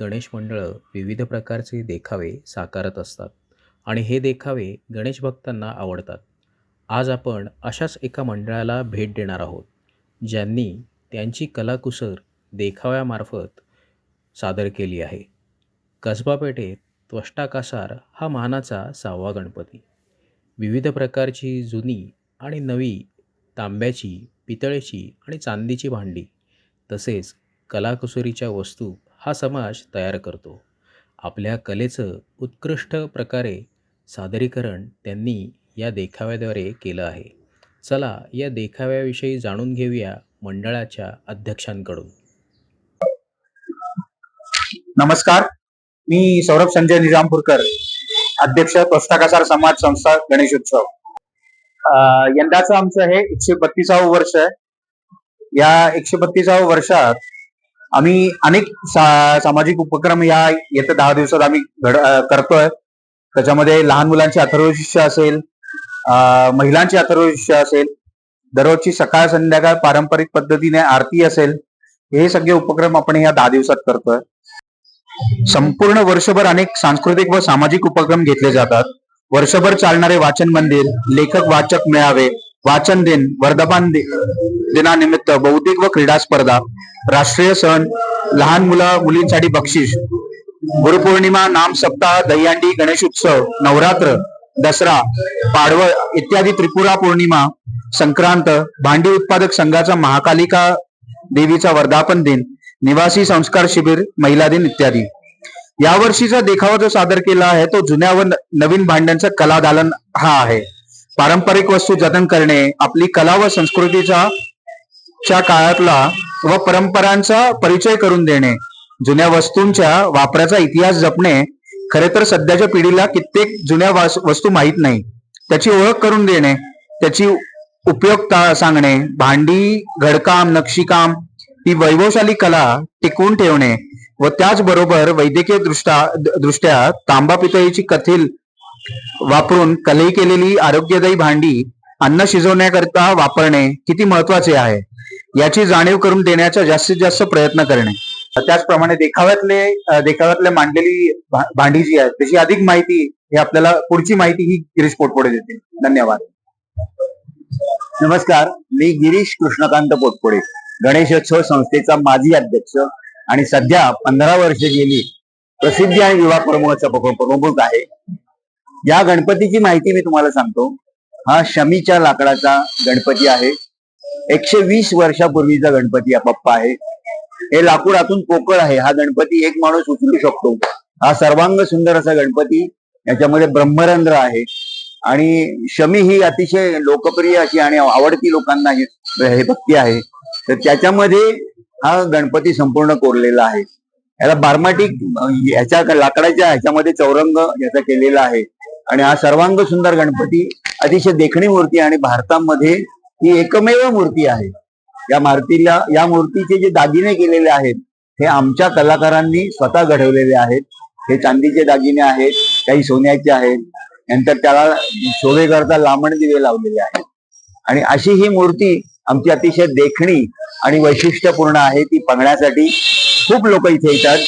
गणेश मंडळं विविध प्रकारचे देखावे साकारत असतात आणि हे देखावे गणेश भक्तांना आवडतात. आज आपण अशाच एका मंडळाला भेट देणार आहोत ज्यांनी त्यांची कलाकुसर देखाव्यामार्फत सादर केली आहे. कसबा पेठेत त्वष्टा कासार हा मानाचा सहावा गणपती. विविध प्रकारची जुनी आणि नवी तांब्याची पितळेची आणि चांदीची भांडी तसेच कलाकुसरीच्या वस्तू हा समाज तयार करतो. आपल्या कलेचं उत्कृष्ट प्रकारे सादरीकरण त्यांनी या देखाव्याद्वारे केलं आहे. चला या देखाव्याविषयी जाणून घेऊया मंडळाच्या अध्यक्षांकडून. नमस्कार. मी सौरभ संजय निजामपूरकर अध्यक्ष त्वष्टाकासार समाज संस्था गणेशोत्सव यंदाचं आमचं हे एकशे बत्तीसावं वर्ष आहे. या एकशे बत्तीसावं वर्षात आम्ही अनेक सा, सामाजिक उपक्रम या येत्या दहा दिवसात आम्ही घड करतोय. त्याच्यामध्ये लहान मुलांची अथर्व शिष्य असेल महिलांची अथर्व शिष्य असेल दररोजची सकाळ संध्याकाळ पारंपरिक पद्धतीने आरती असेल हे सगळे उपक्रम आपण या दहा दिवसात करतोय. संपूर्ण वर्षभर अनेक सांस्कृतिक व सामाजिक उपक्रम घेतले जातात. वर्षभर चालणारे वाचन मंदिर लेखक वाचक मेळावे वाचन दिन वर्धमान दि- दिनानिमित्त बौद्धिक व क्रीडा स्पर्धा राष्ट्रीय सण लहान मुलं मुलींसाठी बक्षीस गुरुपौर्णिमा नाम सप्ताह दहीहंडी गणेश उत्सव नवरात्र दसरा पाडवळ इत्यादी त्रिपुरा पौर्णिमा संक्रांत भांडी उत्पादक संघाचा महाकालिका देवीचा वर्धापन दिन निवासी संस्कार शिबिर महिला दिन इत्यादी. यावर्षीचा देखावा जो सादर केला आहे तो जुन्या व नवीन भांड्यांचा कला दालन हा आहे. पारंपरिक वस्तू जतन करणे आपली कला व संस्कृतीचा च्या काळातला व परंपरांचा परिचय करून देणे जुन्या वस्तूंच्या वापराचा इतिहास जपणे खरे तर सध्याच्या पिढीला कित्येक जुन्या वास- वस्तू माहीत नाही. त्याची ओळख करून देणे त्याची उपयोगता सांगणे भांडी घडकाम नक्षीकाम ही वैभवशाली कला टिकवून ठेवणे व त्याचबरोबर वैद्यकीय दृष्ट्या दृष्ट्या तांबा पितळीची कथील वापरून कलई केलेली आरोग्यदायी भांडी अन्न शिजवण्याकरिता वापरणे किती महत्त्वाचे आहे? याची जाणीव करून देण्याचा जास्तीत जास्त प्रयत्न करणे. त्याचप्रमाणे देखाव्यातले देखाव्यातले मांडलेली भांडी जी आहे त्याची अधिक माहिती हे आपल्याला पुढची माहिती ही गिरीश पोटपोडे देते धन्यवाद. नमस्कार मी गिरीश कृष्णकांत पोटपुडे गणेशोत्सव संस्थेचा माजी अध्यक्ष आणि सध्या पंधरा वर्ष गेली प्रसिद्धी आणि विवाह प्रमुखाचा प्रमुख आहे. या गणपतीची माहिती मी तुम्हाला सांगतो. हा शमीच्या लाकडाचा गणपती आहे. एकशे वीस वर्षापूर्वीचा गणपती हा बाप्पा आहे. हे लाकूड आतून पोकळ आहे. हा गणपती एक माणूस उचलू शकतो. हा सर्वांग सुंदर असा गणपती. याच्यामध्ये ब्रह्मरंध्र आहे. आणि शमी ही अतिशय लोकप्रिय अशी आणि आवडती लोकांना हे भक्ती आहे. तर त्याच्यामध्ये हा गणपती संपूर्ण कोरलेला आहे. याला बारमाटिक ह्याच्या याच्या लाकडाच्या ह्याच्यामध्ये चौरंग याचा केलेला आहे. आणि हा सर्वांग सुंदर गणपती अतिशय देखणी मूर्ती आणि भारतामध्ये ही एकमेव मूर्ती आहे. या मारुतीला या मूर्तीचे जे दागिने केलेले आहेत हे आमच्या कलाकारांनी स्वतः घडवलेले आहेत. हे चांदीचे दागिने आहेत काही सोन्याचे आहेत नंतर त्याला शोभेकरता लांबण दिवे लावलेले आहेत. आणि अशी ही मूर्ती आमची अतिशय देखणी आणि वैशिष्ट्यपूर्ण आहे ती पाहण्यासाठी खूप लोक इथे येतात.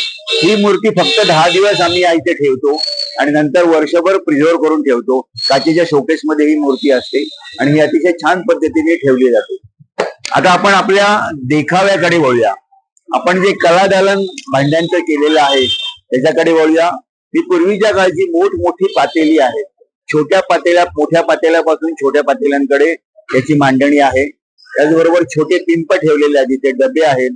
ही मूर्ती फक्त दहा दिवस आम्ही या इथे ठेवतो आणि नंतर वर्षभर प्रिझर्व करून ठेवतो. काचेच्या शोकेस मध्ये ही मूर्ती असते आणि ही अतिशय छान पद्धतीने ठेवली जाते. आता आपण आपल्या देखाव्याकडे वळूया. आपण जे कला दालन भांड्यांचं केलेलं आहे त्याच्याकडे वळूया. ही पूर्वीच्या काळची मोठमोठी पातेली आहे. छोट्या पातेल्या मोठ्या पातेल्यापासून छोट्या पातेल्यांकडे याची मांडणी आहे. त्याचबरोबर छोटे पिंप ठेवलेले आहेत तिथे डबे आहेत.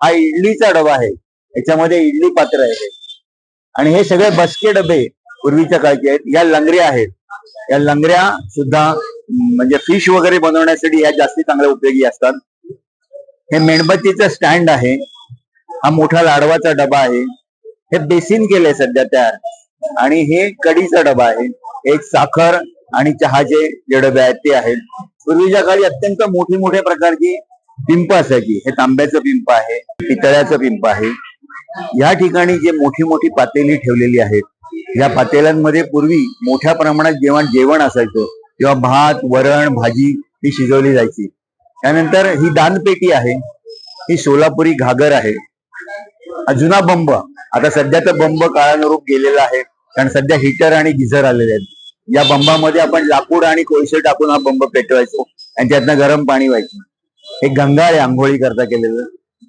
हा इडलीचा डबा आहे. याच्यामध्ये इडली पात्र आहे. आणि हे सगळे बसके डबे पूर्वीच्या काळचे आहेत. या लंगऱ्या आहेत. या लंगऱ्या सुद्धा म्हणजे फिश वगैरे बनवण्यासाठी ह्या जास्ती चांगल्या उपयोगी असतात. हे मेणबत्तीचं स्टँड आहे. हा मोठा लाडवाचा डबा आहे. हे बेसिन केलंय सध्या तयार. आणि हे कडीचा डबा आहे. एक साखर आणि चहाचे जे डबे आहेत ते आहेत. पूर्वीच्या काळी अत्यंत मोठी मोठ्या प्रकारची पिंप असायची हे तांब्याचं पिंप आहे पितळ्याचं पिंप आहे. या ठिकाणी जे मोठी मोठी पातेली ठेवलेली आहेत या पातेल्यांमध्ये पूर्वी मोठ्या प्रमाणात जेवण जेवण असायचं किंवा भात वरण भाजी ही शिजवली जायची. त्यानंतर ही दानपेटी आहे ही सोलापुरी घागर आहे. जुना बंब आता सध्या तर बंब काळानुरूप गेलेला आहे कारण सध्या हिटर आणि गिझर आलेले आहेत. या बंबामध्ये आपण लाकूड आणि कोळसे टाकून हा बंब पेटवायचो आणि त्यातनं गरम पाणी व्हायचं. हे गंगाळ आहे आंघोळी करता केलेलं.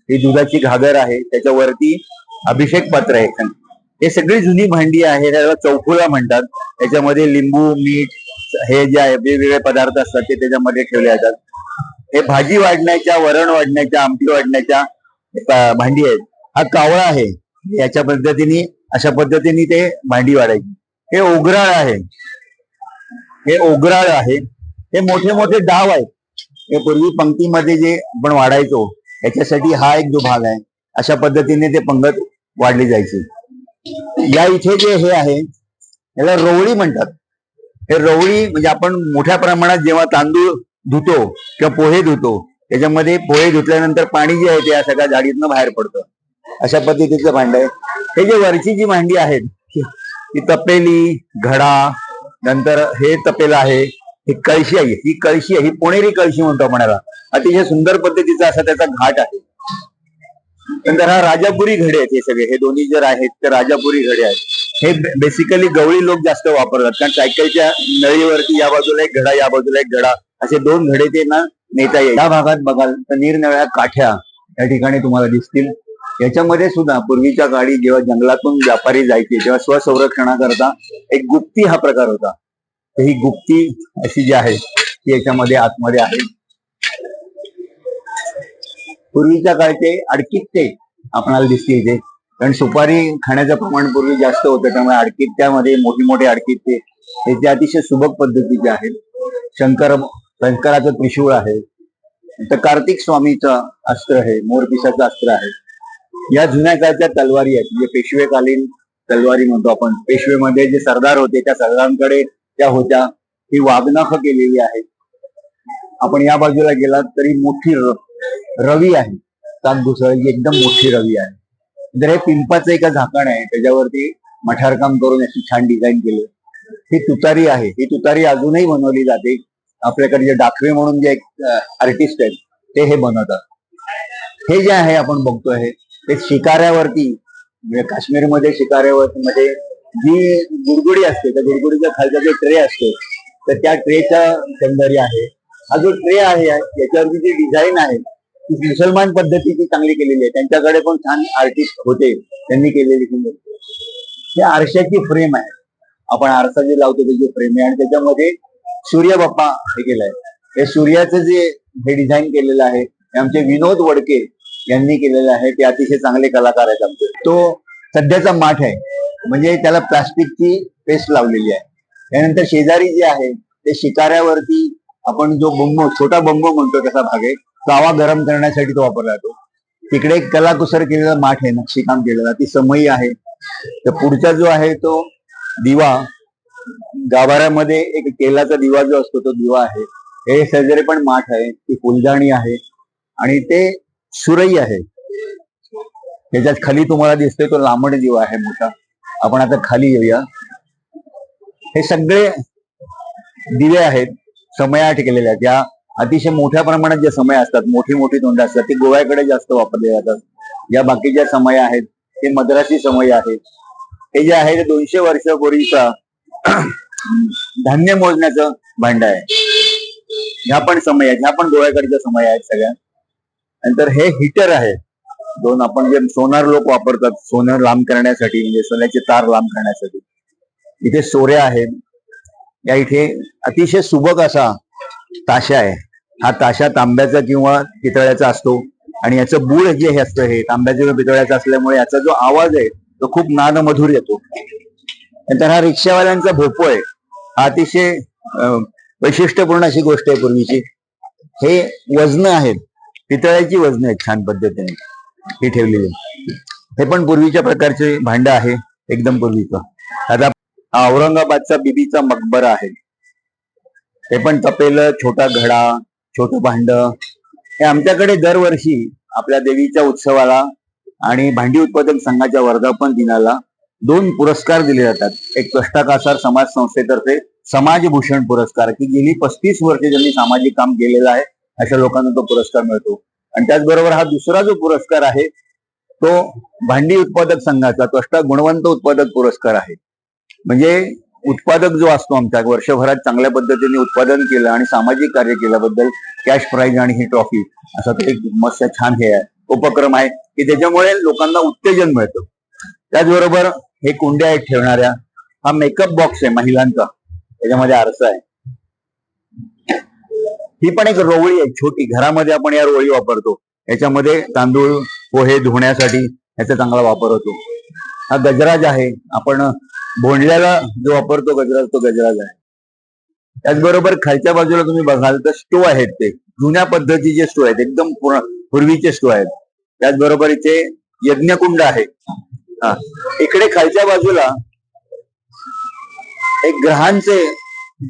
ही दुधाची घागर आहे. त्याच्यावरती अभिषेक पात्र आहे हे सगळी जुनी भांडी आहे. त्याला चौफुला म्हणतात. त्याच्यामध्ये लिंबू मीठ हे जे आहे वेगवेगळे पदार्थ असतात ते त्याच्यामध्ये ठेवले जातात. हे भाजी वाढण्याच्या वरण वाढण्याच्या आमटी वाढण्याच्या भांडी आहेत. हा कावळा आहे. याच्या पद्धतीने अशा पद्धतीने ते भांडी वाढायची. हे ओगराळ आहे. हे ओगराळ आहे. हे मोठे मोठे डाव आहेत. हे पूर्वी पंक्तीमध्ये जे आपण वाढायचो याच्यासाठी हा एक जो भाग आहे अशा पद्धतीने ते पंगत वाढली जायची. या इथे जे हे आहे याला रवळी म्हणतात. हे रवळी म्हणजे आपण मोठ्या प्रमाणात जेव्हा तांदूळ धुतो किंवा पोहे धुतो त्याच्यामध्ये पोहे धुतल्यानंतर पाणी जे आहे ते या सगळ्या जाडीतनं बाहेर पडतं. अशा पद्धतीचं भांड आहे. हे जे वरची जी भांडी आहेत ती तपेली घडा नंतर हे तपेला आहे ही कळशी आहे. ही कळशी आहे. ही पुणेरी कळशी म्हणतो आपण याला. अतिशय सुंदर पद्धतीचा असा त्याचा घाट आहे. नंतर हा राजापुरी घडे आहेत हे सगळे. हे दोन्ही जर आहेत ते राजापुरी घडे आहेत. हे बेसिकली गवळी लोक जास्त वापरतात. कारण सायकलच्या नळीवरती या बाजूला एक घडा या बाजूला एक घडा. असे दोन घडे ते ना नेता येईल. या भागात बघाल तर निरनिळ्या काठ्या या ठिकाणी तुम्हाला दिसतील. याच्यामध्ये सुद्धा पूर्वीच्या काळी जेव्हा जंगलातून व्यापारी जायचे तेव्हा स्वसंरक्षणाकरता एक गुप्ती हा प्रकार होता. तर ही गुप्ती अशी जी आहे ती याच्यामध्ये आतमध्ये आहे. पूर्वीच्या काळचे अडकित्ते आपणाला दिसतील इथे. कारण सुपारी खाण्याचं प्रमाण पूर्वी जास्त होतं त्यामुळे अडकित्त्यामध्ये मोठी मोठे अडकित्ते हे ते अतिशय सुबक पद्धतीचे आहेत. शंकर शंकराचं त्रिशूळ आहे. तर कार्तिक स्वामीचं अस्त्र आहे मोरपिसाचं अस्त्र आहे. या जुन्या काळच्या तलवारी आहेत म्हणजे पेशवेकालीन तलवारी म्हणतो आपण. पेशवेमध्ये जे सरदार होते त्या सरदारांकडे त्या होत्या ही वागनाख केलेली आहे. आपण या बाजूला गेलात तरी मोठी रवी आहे. ताक घुसळची एकदम मोठी रवी आहे. तर हे पिंपाचं एक झाकण आहे त्याच्यावरती मठारकाम करून अशी छान डिझाईन केली. ही तुतारी आहे. ही तुतारी अजूनही बनवली जाते. आपल्याकडे जे डाकवे म्हणून जे एक आर्टिस्ट आहेत ते हे बनवतात. हे जे आहे आपण बघतोय ते शिकाऱ्यावरती म्हणजे काश्मीरमध्ये शिकाऱ्यावरती मध्ये जी गुडगुडी असते त्या गुडगुडीच्या खालचा जो ट्रे असतो तर त्या ट्रेचा सौंदर्य आहे. हा जो ट्रे आहे याच्यावरची जी डिझाईन आहे ती मुसलमान पद्धतीची चांगली केलेली आहे. त्यांच्याकडे पण छान आर्टिस्ट होते त्यांनी केलेली सुंदर हे आरशाची फ्रेम आहे. आपण आरसा जे लावतो त्याची फ्रेम आहे. आणि त्याच्यामध्ये सूर्य बाप्पा हे केलंय. हे सूर्याचं जे हे डिझाईन केलेलं आहे हे आमचे विनोद वडके यांनी केलेलं आहे. ते अतिशय चांगले कलाकार आहेत आमचे. तो सध्याचा माठ आहे. म्हणजे त्याला प्लास्टिकची पेस्ट लावलेली आहे. त्यानंतर शेजारी जे आहे ते शिकाऱ्यावरती आपण जो बंब छोटा बंब म्हणतो त्याचा भाग आहे चावा गरम करण्यासाठी तो वापरला जातो. तिकडे एक कलाकुसर केलेला माठ आहे नक्षीकाम केलेला ती समयी आहे. तर पुढचा जो आहे तो दिवा गाभाऱ्यामध्ये एक तेलाचा दिवा जो असतो तो दिवा आहे. हे सर्जरी पण माठ आहे ती फुलदाणी आहे आणि ते सुरई आहे. त्याच्यात खाली तुम्हाला दिसतोय तो लांबड दिवा आहे मोठा. आपण आता खाली येऊया. हे सगळे दिवे आहेत समयाठ केलेल्या आहेत. या अतिशय मोठ्या प्रमाणात जे समय असतात मोठी मोठी तोंड असतात ते गोव्याकडे जास्त वापरले जातात. या बाकीच्या समय आहेत ते मद्रासी समय आहेत हे जे आहे ते दोनशे वर्षापूर्वीचा धान्य मोजण्याचं भांड आहे. ह्या पण समय आहेत ह्या पण गोव्याकडच्या समय आहेत सगळ्या. नंतर हे हिटर आहे. दोन आपण जे सोनार लोक वापरतात सोनं लांब करण्यासाठी म्हणजे सोन्याचे तार लांब करण्यासाठी. इथे सोऱ्या आहेत. या इथे अतिशय सुबक असा ताशा आहे. हा ताशा तांब्याचा किंवा पितळ्याचा असतो. आणि याचं बूळ जे हे असतं हे तांब्याचं किंवा पितळ्याचं असल्यामुळे याचा जो आवाज आहे तो खूप नादमधुर येतो. नंतर हा रिक्षावाल्यांचा भोपो आहे. हा अतिशय वैशिष्ट्यपूर्ण अशी गोष्ट आहे पूर्वीची. हे वजन आहेत. पितळ्याची वजन आहेत छान पद्धतीने. ही ठेवलेली हे पण पूर्वीच्या प्रकारचे भांड आहे एकदम पूर्वीचं. आता औरंगाबादचा बिबीचा मकबरा आहे. हे पण तपेल छोटा घडा छोट भांड. हे आमच्याकडे दरवर्षी आपल्या देवीच्या उत्सवाला आणि भांडी उत्पादक संघाच्या वर्धापन दिनाला दोन पुरस्कार दिले जातात. एक कष्टकासार समाज संस्थेतर्फे समाजभूषण पुरस्कार की गेली पस्तीस वर्षे ज्यांनी सामाजिक काम केलेलं आहे अशा लोकांना तो पुरस्कार मिळतो. आणि त्याचबरोबर हा दुसरा जो पुरस्कार आहे तो भांडी उत्पादक संघाचा त्वष्टा गुणवंत उत्पादक पुरस्कार आहे. म्हणजे उत्पादक जो असतो आमच्या वर्षभरात चांगल्या पद्धतीने उत्पादन केलं आणि सामाजिक कार्य केल्याबद्दल कॅश प्राईज आणि ही ट्रॉफी असा तो एक मस्त छान हे आहे उपक्रम आहे की त्याच्यामुळे लोकांना उत्तेजन मिळतं. त्याचबरोबर हे कुंड्या आहेत ठेवणाऱ्या हा मेकअप बॉक्स आहे महिलांचा त्याच्यामध्ये आरसा आहे. ही पण एक रोवळी आहे छोटी. घरामध्ये आपण या रोवळी वापरतो. याच्यामध्ये तांदूळ पोहे धुण्यासाठी याचा चांगला वापर होतो. हा गजराज आहे. आपण भोंडल्याला जो वापरतो गजराज तो गजराज आहे. त्याचबरोबर खालच्या बाजूला तुम्ही बघाल तर स्टो आहेत ते. जुन्या पद्धतीचे स्टो आहेत. एकदम पूर्वीचे स्टो आहेत. त्याचबरोबर इथे यज्ञकुंड आहे. हा. इकडे खालच्या बाजूला एक ग्रहांचे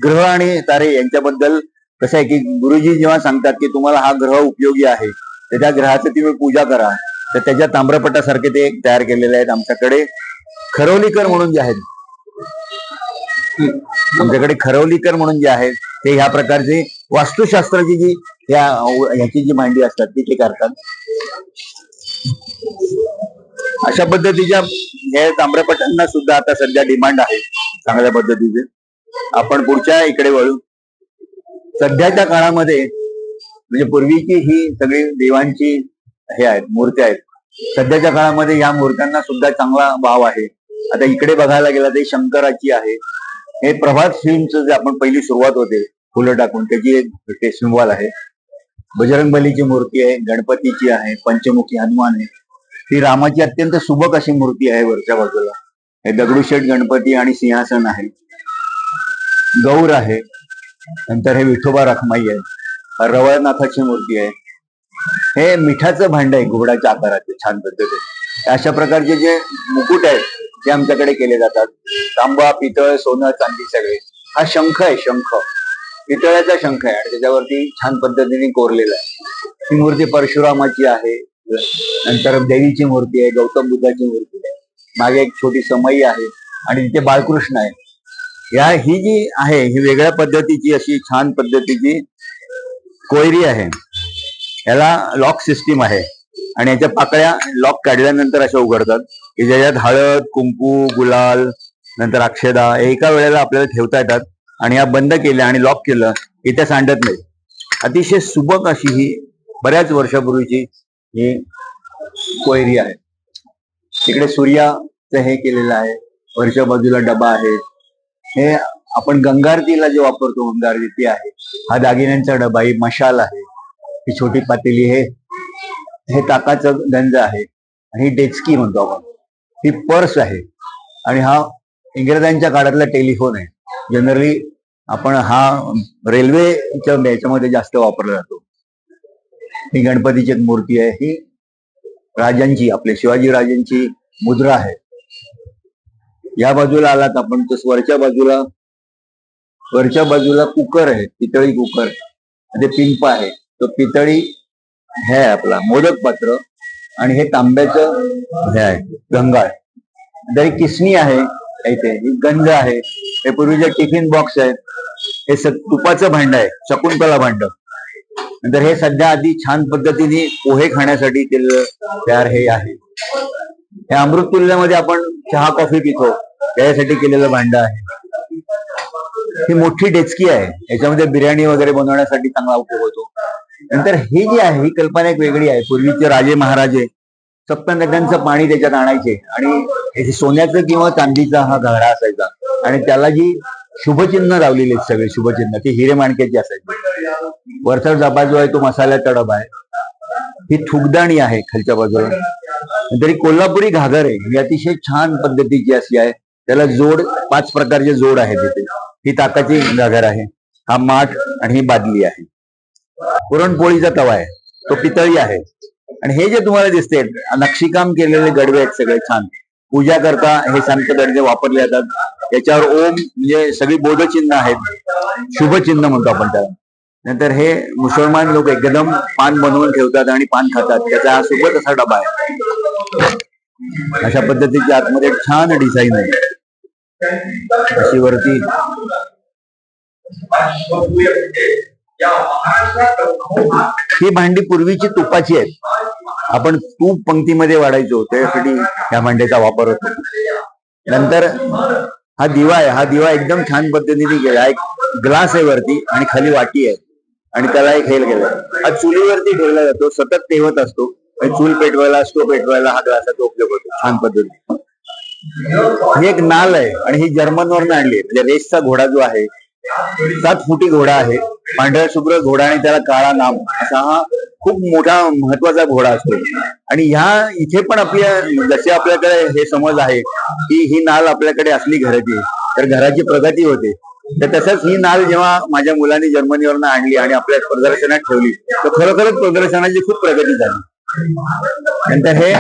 ग्रह आणि तारे यांच्याबद्दल कसं आहे की गुरुजी जेव्हा सांगतात की तुम्हाला हा ग्रह उपयोगी आहे तर त्या ग्रहाचं तुम्ही पूजा करा. तर त्याच्या ताम्रपटासारखे ते तयार केलेले आहेत आमच्याकडे. खरवलीकर म्हणून जे आहेत आमच्याकडे खरवलीकर म्हणून जे आहेत ते ह्या प्रकारचे वास्तुशास्त्राची जी या ह्याची जी मांडी असतात ती ते करतात. अशा पद्धतीच्या हे ताम्रपटांना सुद्धा आता सध्या डिमांड आहे चांगल्या पद्धतीचे. आपण पुढच्या इकडे वळू. सध्याच्या काळामध्ये म्हणजे पूर्वीची ही सगळी देवांची हे आहेत मूर्त्या आहेत. सध्याच्या काळामध्ये या मूर्त्यांना सुद्धा चांगला भाव आहे. आता इकडे बघायला गेला ते शंकराची आहे. हे प्रभात फिल्मचं जे आपण पहिली सुरुवात होते फुलं टाकून त्याची एक ते आहे. बजरंग बलीची मूर्ती आहे गणपतीची आहे पंचमुखी हनुमान आहे. ती रामाची अत्यंत सुबक अशी मूर्ती आहे वरच्या बाजूला. हे दगडूशेठ गणपती आणि सिंहासन आहे. गौर आहे. नंतर हे विठोबा रखमाई आहे रवळनाथाची मूर्ती आहे. हे मिठाचं भांड आहे घोडाच्या आकाराचे छान पद्धतीने. अशा प्रकारचे जे मुकुट आहेत ते आमच्याकडे केले जातात. तांबा पितळ सोनं चांदी सगळे. हा शंख आहे शंख. पितळ्याचा शंख आहे आणि त्याच्यावरती छान पद्धतीने कोरलेला आहे. ही मूर्ती परशुरामाची आहे. नंतर देवीची मूर्ती आहे गौतम बुद्धाची मूर्ती आहे. मागे एक छोटी समयी आहे आणि तिथे बाळकृष्ण आहे. या ही जी आहे ही वेगळ्या पद्धतीची अशी छान पद्धतीची कोयरी आहे. याला लॉक सिस्टीम आहे. आणि याच्या पाकळ्या लॉक काढल्यानंतर अशा उघडतात. की ज्याच्यात हळद कुंकू गुलाल नंतर अक्षदा एका वेळेला आपल्याला ठेवता येतात. आणि या बंद केल्या आणि लॉक केलं की त्या सांडत नाही अतिशय सुबक अशी ही बऱ्याच वर्षापूर्वीची ही कोयरी आहे. तिकडे सूर्याचं हे केलेलं आहे. वरच्या बाजूला डबा आहे. हे आपण गंगारतीला जे वापरतो गंगारती आहे. हा दागिन्यांचा डबा ही मशाल आहे. ही छोटी पातेली हे हे ताकाचं गंज आहे. आणि ही डेचकी म्हणतो आपण. ही पर्स आहे. आणि हा इंग्रजांच्या काळातला टेलिफोन आहे. जनरली आपण हा रेल्वेच्या याच्यामध्ये जास्त वापरला जातो. ही गणपतीची एक मूर्ती आहे. ही राजांची आपले शिवाजी राजांची मुद्रा आहे. या बाजूला आलात आपण तस वरच्या बाजूला वरच्या बाजूला कुकर आहे पितळी कुकर. ते पिंप आहे. तो पितळी हे आहे आपला मोदक पात्र. आणि हे तांब्याचं हे आहे गंगाळ. तरी किसणी आहे इथे ही गंज आहे हे पूर्वीचे टिफिन बॉक्स आहेत हे तुपाचं भांड आहे शकुंतला भांड. नंतर हे सध्या आधी छान पद्धतीने पोहे खाण्यासाठी केलेलं तयार हे आहे. हे अमृत तुल्यामध्ये आपण चहा कॉफी पितो. त्याच्यासाठी केलेलं भांड आहे. ही मोठी डेचकी आहे. याच्यामध्ये बिर्याणी वगैरे बनवण्यासाठी चांगला उपयोग होतो. नंतर ही जी आहे ही कल्पना एक वेगळी आहे. पूर्वीचे राजे महाराजे सप्त नद्यांचं पाणी त्याच्यात आणायचे. आणि सोन्याचं किंवा चांदीचा हा घडा असायचा. आणि त्याला जी शुभचिन्ह लावलेली आहेत सगळे शुभचिन्ह ती हिरे माणक्याची असायची. वरचा जबा जो आहे तो मसाला तडब आहे. ही थुकदाणी आहे खालच्या बाजूला. तरी कोल्हापुरी घागर आहे. ही अतिशय छान पद्धतीची अशी आहे त्याला जोड पाच प्रकारचे जोड आहेत तिथे. ही ताकाची घागर आहे हा माठ आणि ही बादली आहे. पुरणपोळीचा तवा आहे तो पितळी आहे. आणि हे जे तुम्हाला दिसते नक्षीकाम केलेले गडवे आहेत सगळे छान. पूजा करता हे संत गडवे वापरले जातात. याच्यावर ओम म्हणजे सगळी बोधचिन्ह आहेत. शुभचिन्ह म्हणतो आपण त्याला. नंतर हे मुसलमान लोक एकदम पान बनवून ठेवतात आणि पान खातात. त्याचा हा सोबत असा डबा आहे. अशा पद्धतीची आतमध्ये छान डिझाईन आहे. अशी वरती ही भांडी पूर्वीची तुपाची आहेत. आपण तूप पंक्तीमध्ये वाढायचो त्यासाठी या भांड्याचा वापर होतो. नंतर हा दिवा आहे हा दिवा एकदम छान पद्धतीने केला एक ग्लास आहे वरती आणि खाली वाटी आहे. आणि त्याला एक हेल केलं. हा चुलीवरती ठेवला जातो सतत तेवत असतो. म्हणजे चूल पेटवायला स्टो पेटवायला हा ग्लासाचा उपयोग होतो. छान पद्धतीने. ही एक नाल आहे आणि ही जर्मनवरून आणली म्हणजे रेसचा घोडा जो आहे सात फुटी घोडा आहे. पांढऱ्या शुभ्र घोडा आणि त्याला काळा नाम असा हा खूप मोठा महत्त्वाचा घोडा असतो. आणि ह्या इथे पण आपल्या जसे आपल्याकडे हे समज आहे की ही नाल आपल्याकडे असली घराची तर घराची प्रगती होते. तर तसंच ही नाल जेव्हा माझ्या मुलांनी जर्मनीवरनं आणली आणि आपल्या प्रदर्शनात ठेवली तर खरोखरच प्रदर्शनाची खूप प्रगती झाली. नंतर हे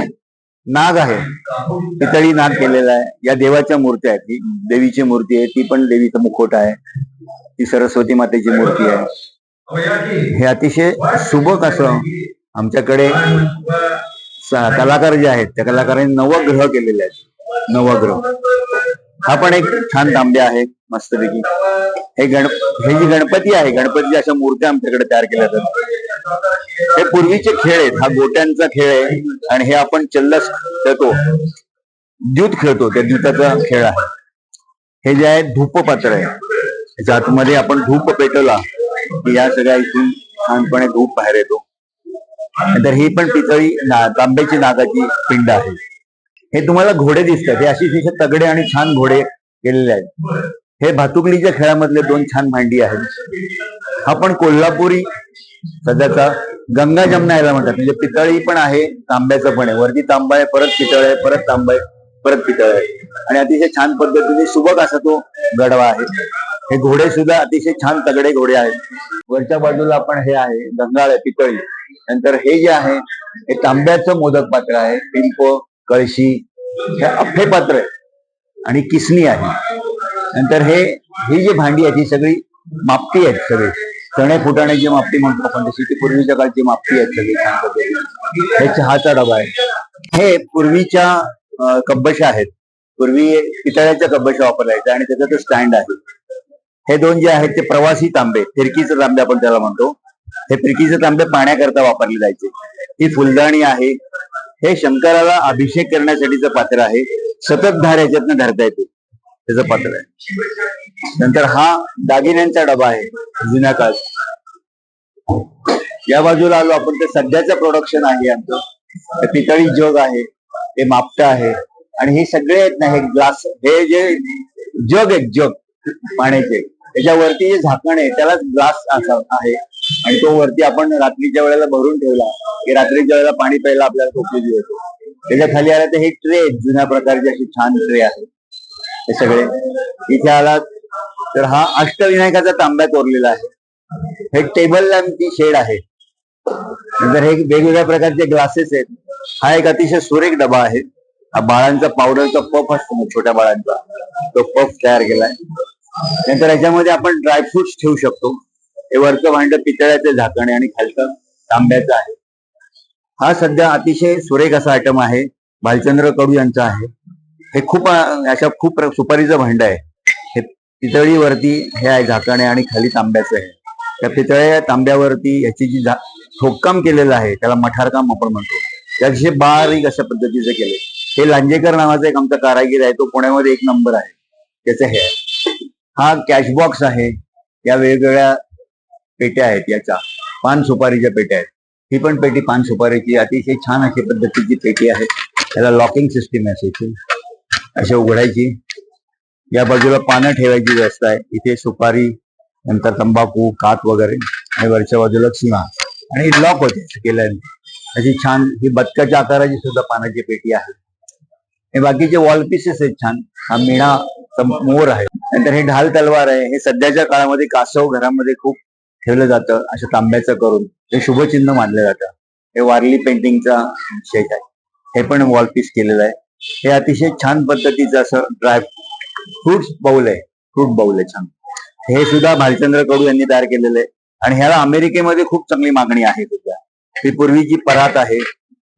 नाग आहे. पितळी नाग केलेला आहे. या देवाच्या मूर्त्या आहेत. ही देवीची मूर्ती आहे. ती पण देवीचा मुखोट आहे. ती सरस्वती मातेची मूर्ती आहे. हे अतिशय सुबक असं आमच्याकडे कलाकार जे आहेत त्या कलाकारांनी नवग्रह केलेले आहेत नवग्रह हा पण एक छान तांब्या आहे. मस्तपैकी. हे गण हे जी गणपती आहे गणपतीच्या अशा मूर्त्या आमच्याकडे तयार केल्या जातात. हे पूर्वीचे खेळ आहेत. हा गोट्यांचा खेळ आहे आणि हे आपण चल्लस खेळतो. द्यूत खेळतो. त्या द्यूताचा खेळ आहे. हे जे आहे धूप पात्र आहे त्याच्या आतमध्ये आपण धूप पेटवला की या सगळ्या इथून छानपणे धूप बाहेर येतो. तर ही पण पितळी ना तांब्याची नागाची पिंड आहे. हे तुम्हाला घोडे दिसतात. हे अशी तिथे तगडे आणि छान घोडे केलेले आहेत. हे भातुकलीच्या खेळामधले दोन छान भांडी आहेत. हा पण कोल्हापुरी सध्याचा गंगा जमना याला म्हणतात. म्हणजे पितळी पण आहे तांब्याचं पण आहे. वरती तांबा आहे परत पितळ आहे परत तांबा आहे परत पितळ आहे. आणि अतिशय छान पद्धतीने सुबक असा तो गडवा आहे. हे घोडे सुद्धा अतिशय छान तगडे घोडे आहेत. वरच्या बाजूला आपण हे आहे गंगाळ आहे पितळी. नंतर हे जे आहे हे तांब्याचं मोदक पात्र आहे. पिंप कळशी हे अफ्फे पात्र आहे. आणि किसणी आहे. नंतर हे ही जी भांडी आहेत ही सगळी मापटी आहेत सगळी. चणे फुटाण्याची मापटी म्हणतो आपण तशी ती पूर्वीच्या काळची मापटी आहेत सगळी हे चहाचा डबा आहे. हे पूर्वीच्या कब्बशा आहेत. पूर्वी पितळ्याच्या कब्बशा वापरल्या जायच्या आणि त्याचा तो स्टँड आहे. हे दोन जे आहेत ते प्रवासी तांबे फिरकीचे तांबे आपण त्याला म्हणतो. हे फिरकीचे तांबे पाण्याकरता वापरले जायचे. ही फुलदाणी आहे. हे शंकराला अभिषेक करण्यासाठीचं पात्र आहे. सतत धार याच्यातनं धरता येते. त्याचं पात्र आहे. नंतर हा दागिन्यांचा डबा आहे जुन्या काळ या बाजूला आलो आपण ते सध्याचं प्रोडक्शन आहे आमचं. पितळी जग आहे ते मापट आहे आणि हे सगळे आहेत ना हे ग्लास हे जे जग आहेत जग पाण्याचे त्याच्यावरती जे झाकण आहे त्यालाच ग्लास असा आहे. आणि तो वरती आपण रात्रीच्या वेळेला भरून ठेवला. की रात्रीच्या वेळेला पाणी प्यायला आपल्याला उपयोगी होतो. त्याच्याखाली आला तर हे ट्रे जुन्या प्रकारची अशी छान ट्रे आहे. हे सगळे. इथे आलात तर हा अष्टविनायकाचा तांब्या कोरलेला आहे. हे टेबल लॅम्पची शेड आहे. नंतर हे वेगवेगळ्या प्रकारचे ग्लासेस आहेत. हा एक अतिशय सुरेख डबा आहे. हा बाळांचा पावडरचा पफ असतो ना छोट्या बाळांचा. तो पफ तयार केलाय. नंतर याच्यामध्ये आपण ड्रायफ्रुट्स ठेवू शकतो. हे वरचं भांड पितळ्याचे झाकण आणि खालचं तांब्याचं आहे. हा सध्या अतिशय सुरेख असा आयटम आहे. भालचंद्र कडू यांचा आहे. हे खूप अशा खूप सुपारीचं भांड आहे. हे पितळीवरती हे आहे झाकण आहे आणि खाली तांब्याचं आहे. त्या पितळ्या तांब्यावरती याची जी झा- ठोककाम केलेलं आहे त्याला मठारकाम आपण म्हणतो. त्याचे बारीक अशा पद्धतीचे केले हे लांजेकर नावाचा एक आमचा कारागीर आहे तो पुण्यामध्ये एक नंबर आहे. त्याचं हे आहे. हा कॅश बॉक्स आहे. या वेगवेगळ्या पेट्या आहेत याच्या. पान सुपारीच्या पेट्या आहेत. ही पण पेटी पान सुपारीची अतिशय छान अशी पद्धतीची पेटी आहे. त्याला लॉकिंग सिस्टीम आहे अशी उघडायची. या बाजूला पानं ठेवायची व्यवस्था आहे. इथे सुपारी नंतर तंबाखू कात वगैरे आणि वरच्या बाजूला सीमा आणि लॉक होते केल्याने. अशी छान ही बदकाच्या आकाराची सुद्धा पानाची पेटी आहे. हे बाकीचे वॉल पीसेस आहेत छान. हा मिणा मोर आहे. नंतर हे ढाल तलवार आहे. हे सध्याच्या काळामध्ये कासव घरामध्ये खूप ठेवलं जातं. अशा तांब्याचं करून हे शुभचिन्ह मानलं जातं. हे वारली पेंटिंगचा शेट आहे. हे पण वॉल पीस केलेलं आहे. हे अतिशय छान पद्धतीचं असं ड्राय फ्रुट्स बाउल आहे. फ्रूट बाउल आहे छान. हे सुद्धा भालचंद्र कडू यांनी तयार केलेलं आहे. आणि ह्याला अमेरिकेमध्ये खूप चांगली मागणी आहे सुद्धा. ही पूर्वीची परात आहे.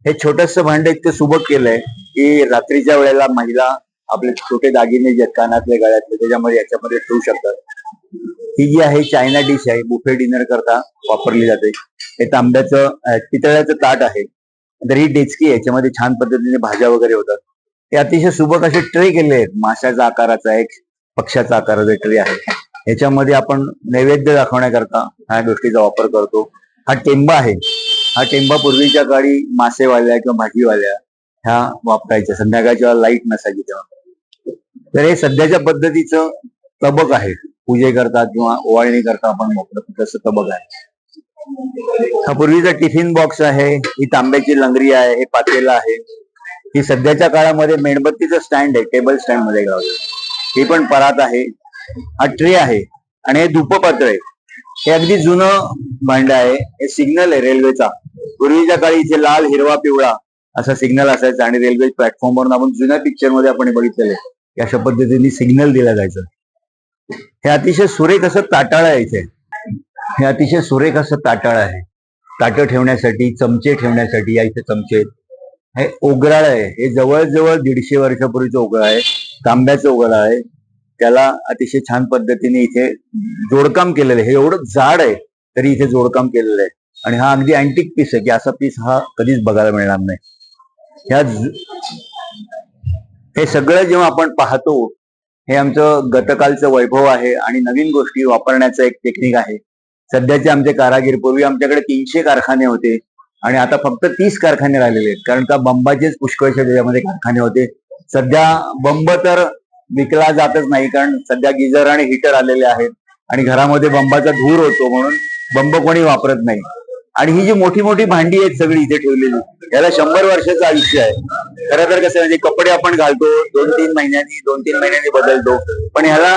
हे छोटस भांड इतकं सुबक केलंय की रात्रीच्या वेळेला महिला आपले छोटे दागिने जे कानातले गळ्यातले त्याच्यामध्ये याच्यामध्ये ठेवू शकतात. ही जी आहे चायना डिश आहे. बुफे डिनर करता वापरली जाते. हे तांब्याचं पितळ्याचं ताट आहे. तर ही डेचकी याच्यामध्ये छान पद्धतीने भाज्या वगैरे होतात. हे अतिशय सुबक असे ट्रे केले आहेत. माशाच्या आकाराचा एक पक्षाचा आकाराचा ट्रे आहे. याच्यामध्ये आपण नैवेद्य दाखवण्याकरता ह्या गोष्टीचा वापर करतो. हा टेंबा आहे. हा टेंबा पूर्वीच्या काळी मासेवाल्या किंवा भाजीवाल्या ह्या वापरायच्या. संध्याकाळच्या लाइट नसायची तेव्हा. तर हे सध्याच्या पद्धतीचं तबक आहे. पूजे करता किंवा ओवाळणी करता आपण वापरतो तसं तबक आहे. हा पूर्वीचा टिफिन बॉक्स आहे. ही तांब्याची लंगरी आहे. हे पातेला आहे. ही सध्याच्या काळामध्ये मेणबत्तीचं स्टँड आहे टेबल स्टँडमध्ये गावलं ही पण परात आहे हा आहे आणि हे धुपपात्र आहे. हे अगदी जुनं भांड आहे हे सिग्नल आहे रेल्वेचा पूर्वीच्या काळी इथे लाल हिरवा पिवळा असा सिग्नल असायचा आणि रेल्वे प्लॅटफॉर्मवरून आपण जुन्या पिक्चरमध्ये आपण बघितलेलं आहे. की अशा पद्धतीने सिग्नल दिला जायचं. हे अतिशय सुरेख असं ताटाळ आहे इथे. हे अतिशय सुरेख असं ताटाळ आहे. ताटं ठेवण्यासाठी चमचे ठेवण्यासाठी या इथे चमचे आहेत. हे ओगराळ आहे. हे जवळजवळ दीडशे वर्षापूर्वीचं ओगळ आहे. तांब्याचं ओगळ आहे. त्याला अतिशय छान पद्धतीने इथे जोडकाम केलेलं आहे. हे एवढं जाड आहे तरी इथे जोडकाम केलेलं आहे. आणि हा अगदी अँटिक पीस आहे. की असा पीस हा कधीच बघायला मिळणार नाही. ह्या हे सगळं जेव्हा आपण पाहतो हे आमचं गतकालचं वैभव आहे आणि नवीन गोष्टी वापरण्याचं एक टेक्निक आहे. सध्याचे आमचे कारागीर पूर्वी आमच्याकडे तीनशे कारखाने होते. आणि आता फक्त तीस कारखाने राहिलेले आहेत. कारण का बंबाचेच पुष्कळशा त्याच्यामध्ये कारखाने होते. सध्या बंब तर विकला जातच नाही कारण सध्या गिजर आणि हिटर आलेले आहेत. आणि घरामध्ये बंबाचा धूर होतो म्हणून बंब कोणी वापरत नाही. आणि ही जी मोठी मोठी भांडी आहेत सगळी इथे ठेवलेली याला शंभर वर्षाचं आयुष्य आहे. खरं तर कसं आहे, म्हणजे कपडे आपण घालतो दोन तीन महिन्यांनी दोन तीन महिन्यांनी बदलतो पण ह्याला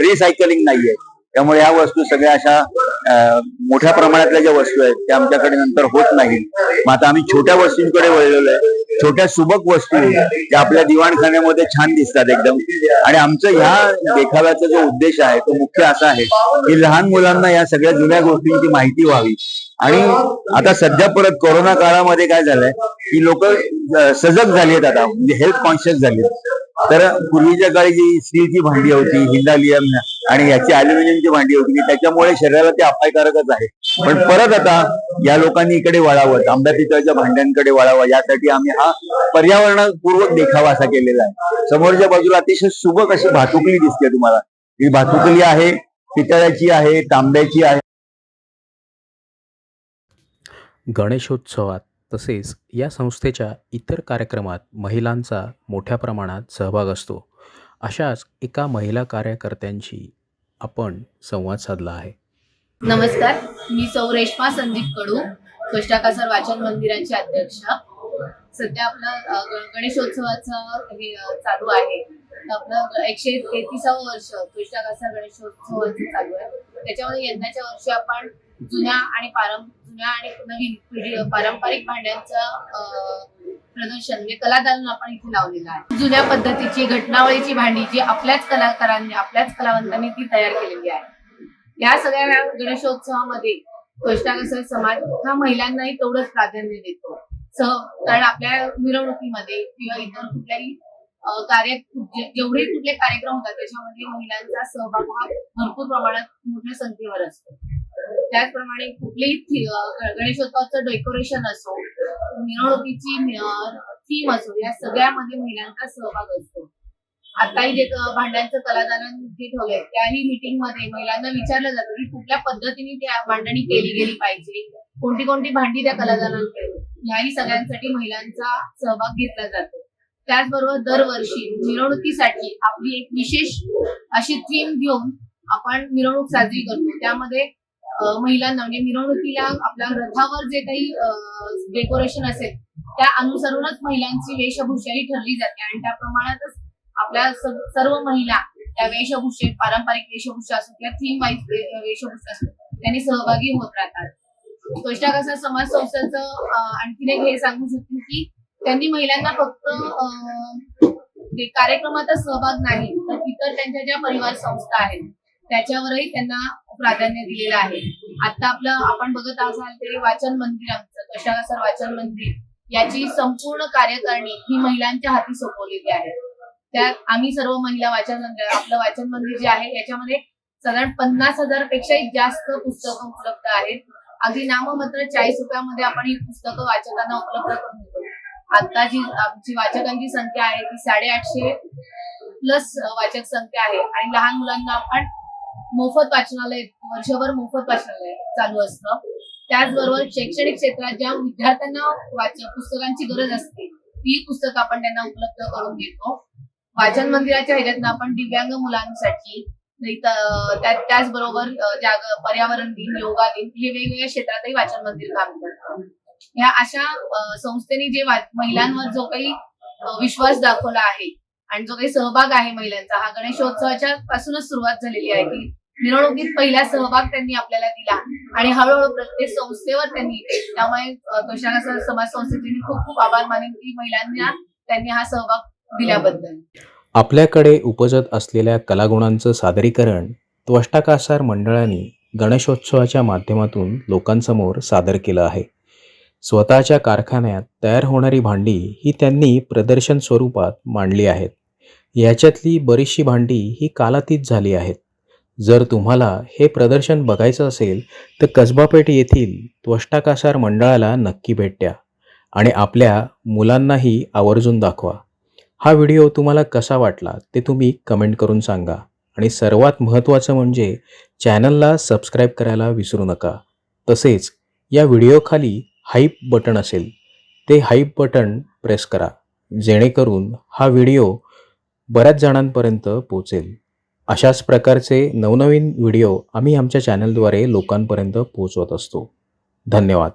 रिसायकलिंग नाहीये. त्यामुळे ह्या वस्तू सगळ्या अशा मोठ्या प्रमाणातल्या ज्या वस्तू आहेत त्या आमच्याकडे नंतर होत नाही. मग आता आम्ही छोट्या वस्तूंकडे वळलेलो आहे. छोट्या सुबक वस्तू ज्या आपल्या दिवाणखान्यामध्ये छान दिसतात एकदम. आणि आमचं ह्या देखाव्याचा जो उद्देश आहे तो मुख्य असा आहे की लहान मुलांना या सगळ्या जुन्या गोष्टींची माहिती व्हावी. आणि आता सध्या परत कोरोना काळामध्ये काय झालंय की लोक सजग झाली आहेत आता म्हणजे हेल्थ कॉन्शियस झाली तर पूर्वीच्या काळी जी स्टीलची भांडी होती हिंडालियम आणि याची अल्युमिनियमची भांडी होती. त्याच्यामुळे शरीराला ते अपायकारकच आहे. पण परत आता या लोकांनी इकडे वळावं. तांब्या पितळच्या भांड्यांकडे वळावं. यासाठी आम्ही हा पर्यावरणपूर्वक देखावा असा केलेला आहे. समोरच्या बाजूला अतिशय सुबक अशी भातुकली दिसते तुम्हाला. ही भातुकली आहे पितळ्याची आहे तांब्याची आहे. गणेशोत्सवात तसेच या संस्थेच्या इतर कार्यक्रमात महिलांचा मोठ्या प्रमाणात सहभाग असतो. अशाच एका महिला कार्यकर्त्यांशी आपण संवाद साधला आहे. नमस्कार मी सौ रेश्मा संदीप कडू कष्टाकासर वाचन मंदिराची अध्यक्ष. सध्या आपलं गणेशोत्सवाचा गणेशोत्सवाचं हे चालू आहे. तर आपलं एकशे तेहतीसावं वर्ष कष्टाकासर गणेशोत्सवाचं चालू आहे. त्याच्यामुळे यंदाच्या वर्षी आपण जुन्या आणि पारंपरिक जुन्या आणि नवीन पिढी पारंपरिक भांड्यांचं प्रदर्शन म्हणजे कलादालन आपण इथे लावलेलं आहे. जुन्या पद्धतीची घटनावळीची भांडी जी आपल्याच कलाकारांनी आपल्याच कलावंतांनी ती तयार केलेली आहे. या सगळ्या गणेशोत्सवामध्ये कष्टाकसर समाज हा महिलांनाही तेवढंच प्राधान्य देतो. सह कारण आपल्या मिरवणुकीमध्ये किंवा इतर कुठल्याही कार्य जेवढे कुठले कार्यक्रम होतात त्याच्यामध्ये महिलांचा सहभाग हा भरपूर प्रमाणात मोठ्या संख्येवर असतो. त्याचप्रमाणे कुठलीही गणेशोत्सवाचं डेकोरेशन असो मिरवणुकीची थीम असो या सगळ्यामध्ये महिलांचा सहभाग असतो. आताही जे भांड्यांचं कलादालन जे ठेवलंय त्याही मीटिंगमध्ये महिलांना विचारलं जातं की कुठल्या पद्धतीने त्या भांडणी केली गेली पाहिजे? कोणती कोणती भांडी त्या कलादानात याही सगळ्यांसाठी महिलांचा सहभाग घेतला जातो. त्याचबरोबर दरवर्षी मिरवणुकीसाठी आपली एक विशेष अशी थीम घेऊन आपण मिरवणूक साजरी करतो. त्यामध्ये महिलांना म्हणजे मिरवणुकीला आपल्या रथावर जे काही डेकोरेशन असेल त्या अनुसरूनच महिलांची वेशभूषा ही ठरली जाते. आणि त्या प्रमाणातच आपल्या सर्व महिला त्या वेशभूषे पारंपरिक वेशभूषा असो किंवा थीम वाईज वेशभूषा असो त्यांनी सहभागी होत राहतात. कष्टाकसा समाज संस्थेचं आणखीन एक हे सांगू शकतो की त्यांनी महिलांना फक्त अं, कार्यक्रमातच सहभाग नाही तर इतर त्यांच्या ज्या परिवार संस्था आहेत त्याच्यावरही त्यांना प्राधान्य दिलेलं आहे. आता आपलं आपण बघत असाल तरी वाचन मंदिर आमचं कष्टाकसर वाचन मंदिर याची संपूर्ण कार्यकारणी ही महिलांच्या हाती सोपवलेली आहे. त्यात आम्ही सर्व महिला वाचन मंदिर आपलं वाचन मंदिर जे आहे याच्यामध्ये साधारण पन्नास हजार पेक्षाही जास्त पुस्तकं उपलब्ध आहेत. अगदी नाममात्र चाळीस रुपयामध्ये आपण ही पुस्तकं वाचकांना उपलब्ध करून देतो. आता जी आमची वाचकांची संख्या आहे ती साडेआठशे प्लस वाचक संख्या आहे. आणि लहान मुलांना आपण मोफत वाचनालय वर्षभर मोफत वाचनालय चालू असतं. त्याचबरोबर शैक्षणिक क्षेत्रात ज्या विद्यार्थ्यांना वाच पुस्तकांची गरज असते ती पुस्तकं आपण त्यांना उपलब्ध करून देतो. वाचन मंदिराच्या ह्याच्यातनं आपण दिव्यांग मुलांसाठी त्या- त्याचबरोबर पर्यावरण दिन योगा दिन हे वेगवेगळ्या क्षेत्रातही वाचन मंदिर काम करतं. ह्या अशा संस्थेने जे महिलांवर जो काही विश्वास दाखवला आहे आणि जो काही सहभाग आहे महिलांचा हा गणेशोत्सवाच्या पासूनच सुरुवात झालेली आहे की मिरवणुकीत पहिला सहभाग त्यांनी आपल्याला दिला. आणि हळूहळू प्रत्येक संस्थेवर त्यांनी त्यामुळे अ, कशाला समाज संस्थेचे मी खूप खूप आभार मानेन की महिलांना त्यांनी हा सहभाग दिल्याबद्दल. आपल्याकडे उपजत असलेल्या कलागुणांचं सादरीकरण त्वष्टाकासार मंडळाने गणेशोत्सवाच्या माध्यमातून लोकांसमोर सादर केलं आहे. स्वतःच्या कारखान्यात तयार होणारी भांडी ही त्यांनी प्रदर्शन स्वरूपात मांडली आहेत. याच्यातली बरीचशी भांडी ही कालातीत झाली आहेत. जर तुम्हाला हे प्रदर्शन बघायचं असेल तर कसबापेठ येथील त्वष्टाकासार मंडळाला नक्की भेट द्या आणि आपल्या मुलांनाही आवर्जून दाखवा. हा व्हिडिओ तुम्हाला कसा वाटला ते तुम्ही कमेंट करून सांगा आणि सर्वात महत्त्वाचं म्हणजे चॅनलला सबस्क्राईब करायला विसरू नका. तसेच या व्हिडिओखाली हाईप बटन असेल ते हाईप बटन प्रेस करा जेणेकरून हा व्हिडिओ बऱ्याच जणांपर्यंत पोचेल. अशाच प्रकारचे नवनवीन व्हिडिओ आम्ही आमच्या चॅनलद्वारे लोकांपर्यंत पोहोचवत असतो. धन्यवाद.